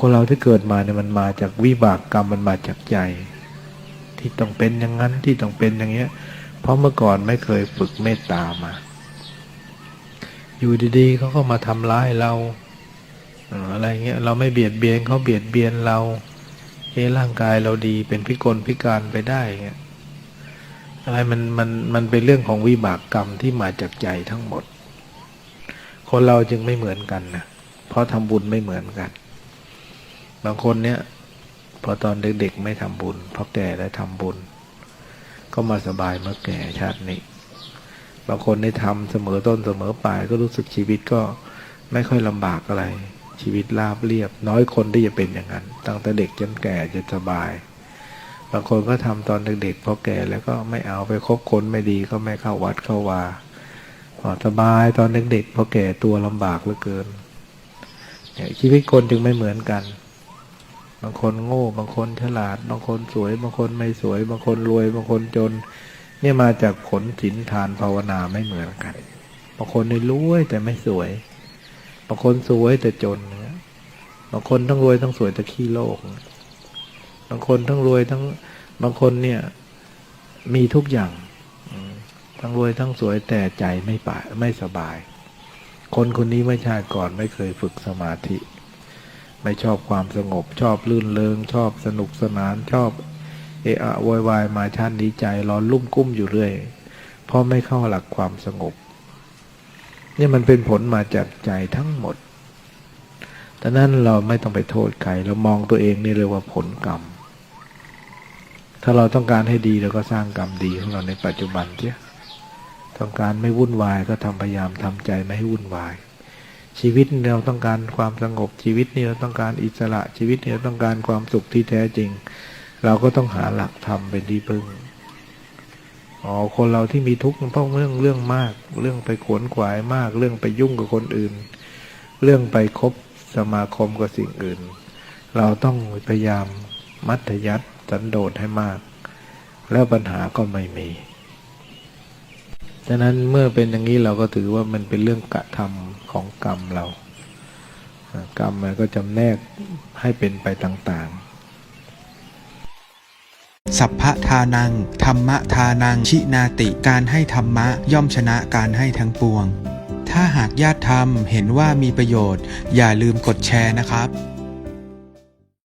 คนเราที่เกิดมาเนี่ยมันมาจากวิบากกรรมมันมาจากใจ ที่ต้องเป็นอย่างนั้นที่ต้องเป็นอย่างเงี้ย เพราะเมื่อก่อนไม่เคยฝึกเมตตามา อยู่ดีๆเขาก็มาทำร้ายเราอะไรเงี้ยเราไม่เบียดเบียนเขาเบียดเบียนเราเอะร่างกายเราดีเป็นพิกลพิการไปได้เงี้ยอะไรมันมันมันเป็นเรื่องของวิบากกรรมที่มาจากใจทั้งหมด คนเราจึงไม่เหมือนกันนะเพราะทำบุญไม่เหมือนกัน บางคนเนี่ย พอตอนเด็กๆไม่ทำบุญพอแก่แล้วทำบุญ ก็มาสบายเมื่อแก่ชาตินี้ บางคนได้ทำเสมอต้นเสมอปลายก็รู้สึกชีวิตก็ไม่ค่อยลำบากอะไร ชีวิตราบเรียบ น้อยคนที่จะเป็นอย่างนั้น ตั้งแต่เด็กจนแก่จะสบาย บางคนก็ทำตอนเด็กๆพอแก่แล้วก็ไม่เอาไปคบคนไม่ดีก็ไม่เข้าวัดเข้าวาพอสบายตอนเด็กๆพอแก่ตัวลำบากเหลือเกินชีวิตคนจึงไม่เหมือนกัน บางคนโง่ บางคนฉลาด บางคนสวย บางคนไม่สวย บางคนรวย บางคนจน เนี่ยมาจากผลศีลทานภาวนาไม่เหมือนกัน บางคนในรวยแต่ไม่สวย บางคนสวยแต่จนเนี่ยบางคนทั้งรวยทั้งสวยแต่ขี้โลก บางคนทั้งรวยทั้งบางคนเนี่ย มีทุกอย่างทั้งรวยทั้งสวยแต่ใจไม่ป่าไม่สบาย คนคนนี้ไม่ชาติก่อนไม่เคยฝึกสมาธิ ไม่ชอบความสงบชอบลื่นเลงชอบสนุกสนานชอบเอะอะโวยวายมาชาตินี้ใจร้อนลุ่มกุ้มอยู่เรื่อยเพราะไม่เข้าหลักความสงบนี่มันเป็นผลมาจากใจทั้งหมดดังนั้นเราไม่ต้องไปโทษใครเรามองตัวเองนี่เรียกว่าผลกรรม ถ้าเราต้องการให้ดีเราก็สร้างกรรมดีของเราในปัจจุบันเสียต้องการไม่วุ่นวายก็ทำพยายามทำใจไม่ให้วุ่นวาย ชีวิตเราต้องการความสงบชีวิตนี่เราต้องการอิสระชีวิตนี่เราต้องการความสุขที่แท้จริง เราก็ต้องหาหลักธรรมเป็นที่พึ่งอ๋อคนเราที่มีทุกข์เพราะเรื่องเรื่องมาก เรื่องไปขวนขวายมาก เรื่องไปยุ่งกับคนอื่น เรื่องไปคบสมาคมกับสิ่งอื่น เราต้องพยายามมัธยัติสันโดษให้มาก แล้วปัญหาก็ไม่มี ฉะนั้นเมื่อเป็นอย่างนี้เราก็ถือว่ามันเป็นเรื่องกระทำของกรรมเรา กรรมมันก็จำแนกให้เป็นไปต่างๆ สัพพทานัง ธรรมทานัง ชินาติ การให้ธรรมะย่อมชนะการให้ทั้งปวง ถ้าหากญาติธรรมเห็นว่ามีประโยชน์ อย่าลืมกดแชร์นะครับ